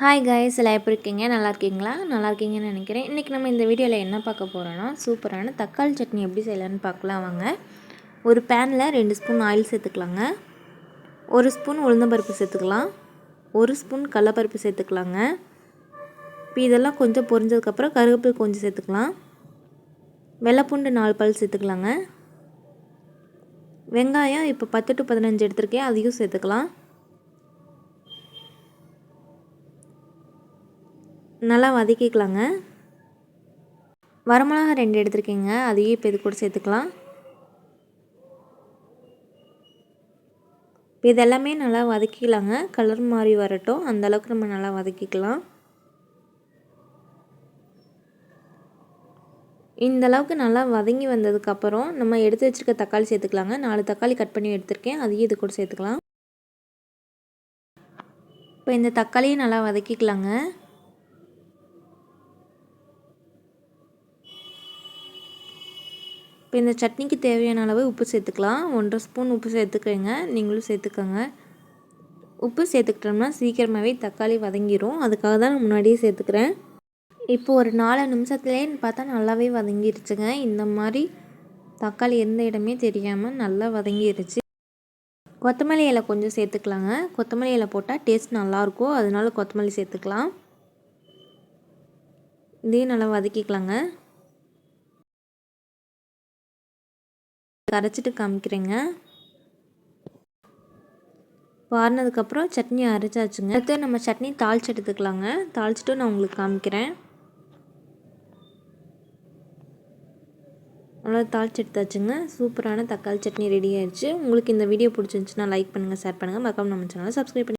Hi guys எல்லாம் எப்படி இருக்கீங்க? நல்லா இருக்கீங்களா? நல்லா இருக்கீங்கன்னு நினைக்கிறேன். இன்றைக்கி நம்ம இந்த வீடியோவில் என்ன பார்க்க போகிறோன்னா சூப்பரான தக்காளி சட்னி எப்படி செய்யலான்னு பார்க்கலாம் வாங்க. ஒரு பேனில் ரெண்டு ஸ்பூன் ஆயில் சேர்த்துக்கலாங்க. ஒரு ஸ்பூன் உளுந்தம்பருப்பு சேர்த்துக்கலாம். ஒரு ஸ்பூன் கடலப்பருப்பு சேர்த்துக்கலாங்க. இப்போ இதெல்லாம் கொஞ்சம் பொரிஞ்சதுக்கப்புறம் கருவேப்பில் கொஞ்சம் சேர்த்துக்கலாம். வெள்ளைப்பூண்டு நாலு பல் சேர்த்துக்கலாங்க. வெங்காயம் இப்போ பத்து டு பதினஞ்சு எடுத்திருக்கேன். அதையும் சேர்த்துக்கலாம். நல்லா வதக்கிக்கலாங்க. வரமிளகா ரெண்டு எடுத்துருக்கீங்க. அதையும் இப்போ இது கூட சேர்த்துக்கலாம். இப்போ இதெல்லாமே நல்லா வதக்கிக்கலாங்க. கலர் மாதிரி வரட்டும். அந்தளவுக்கு நம்ம நல்லா வதக்கிக்கலாம். இந்த அளவுக்கு நல்லா வதங்கி வந்ததுக்கப்புறம் நம்ம எடுத்து வச்சுருக்க தக்காளி சேர்த்துக்கலாங்க. நாலு தக்காளி கட் பண்ணி எடுத்திருக்கேன். அதையும் இது கூட சேர்த்துக்கலாம். இப்போ இந்த தக்காளியை நல்லா வதக்கிக்கலாங்க. இப்போ இந்த சட்னிக்கு தேவையான அளவு உப்பு சேர்த்துக்கலாம். ஒன்றரை ஸ்பூன் உப்பு சேர்த்துக்கோங்க. நீங்களும் சேர்த்துக்கோங்க. உப்பு சேர்த்துக்கிட்டோம்னா சீக்கிரமாகவே தக்காளி வதங்கிடும் அதுக்காக தான் நான் முன்னாடியே சேர்த்துக்கிறேன். இப்போ ஒரு நாலு நிமிஷத்துலேன்னு பார்த்தா நல்லாவே வதங்கிருச்சுங்க. இந்த மாதிரி தக்காளி எந்த இடமே தெரியாமல் நல்லா வதங்கிருச்சு. கொத்தமல்லி இலை கொஞ்சம் சேர்த்துக்கலாங்க. கொத்தமல்லி இலை போட்டால் டேஸ்ட் நல்லாயிருக்கும். அதனால கொத்தமல்லி சேர்த்துக்கலாம். இதையும் நல்லா வதக்கிக்கலாங்க. கரைச்சிட்டு காமிக்கிறேங்க. வாரினதுக்கப்புறம் சட்னி அரைச்சாச்சுங்க. அடுத்து நம்ம சட்னி தாளிச்சு எடுத்துக்கலாங்க. தாளிச்சிட்டு நான் உங்களுக்கு காமிக்கிறேன். அவ்வளோ தாளிச்சு எடுத்தாச்சுங்க. சூப்பரான தக்காளி சட்னி ரெடி ஆயிடுச்சு. உங்களுக்கு இந்த வீடியோ பிடிச்சிருந்துச்சுன்னா லைக் பண்ணுங்கள் ஷேர் பண்ணுங்கள் மறக்காம நம்ம சேனலை சப்ஸ்கிரைப் பண்ணி